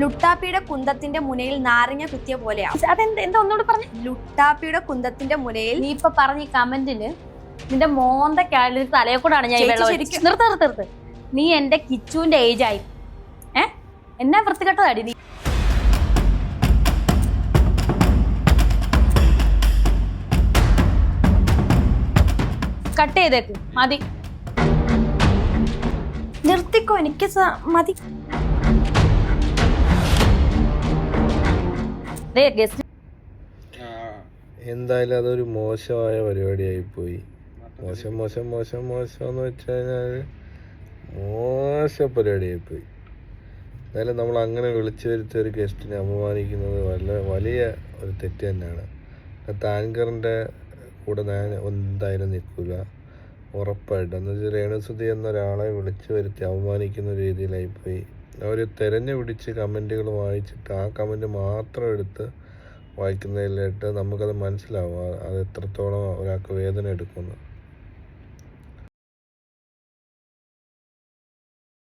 ലുട്ടാപ്പിയുടെ കുന്തത്തിന്റെ മുനയിൽ നാരങ്ങ കുത്തിയ പോലെയാണ് അതെന്ത് എന്താ ഒന്നുകൂടെ പറഞ്ഞു? ലുട്ടാപ്പിയുടെ കുന്തത്തിന്റെ മുനയിൽ നീ ഇപ്പൊ പറഞ്ഞ കമന്റിന് നിന്റെ മോന്തക്കാളിൽ തലയെ കൂടാണ് ഞാൻ നിർത്ത് നിർത്ത് നിർത്ത്. നീ എന്റെ കിച്ചുവിന്റെ ഏജ് ആയി. ഏ? എന്നാ വൃത്തികെട്ടതാടി നീ. കട്ട് ചെയ്തേക്ക് മതി. നിർത്തിക്കോ എനിക്ക് മതി. എന്തായാലും അതൊരു മോശമായ പരിപാടിയായി പോയി മോശം മോശം മോശം മോശം എന്ന് വെച്ച് കഴിഞ്ഞാൽ മോശ പരിപാടിയായി പോയി എന്തായാലും നമ്മൾ അങ്ങനെ വിളിച്ചു വരുത്തിയ ഒരു ഗസ്റ്റിനെ അപമാനിക്കുന്നത് വല്ല വലിയ ഒരു തെറ്റ് തന്നെയാണ്. താങ്കറിന്റെ കൂടെ ഞാൻ എന്തായാലും നിൽക്കില്ല ഉറപ്പായിട്ടും. എന്ന് വെച്ചാൽ രേണുസുതി എന്നൊരാളെ വിളിച്ചു വരുത്തി അപമാനിക്കുന്ന രീതിയിലായിപ്പോയി. അവർ തിരഞ്ഞു പിടിച്ച് കമന്റുകൾ വായിച്ചിട്ട് ആ കമന്റ് മാത്രം എടുത്ത് വായിക്കുന്നതിലായിട്ട് നമുക്കത് മനസ്സിലാവും. അത് എത്രത്തോളം ഒരാൾക്ക് വേദന എടുക്കുന്നു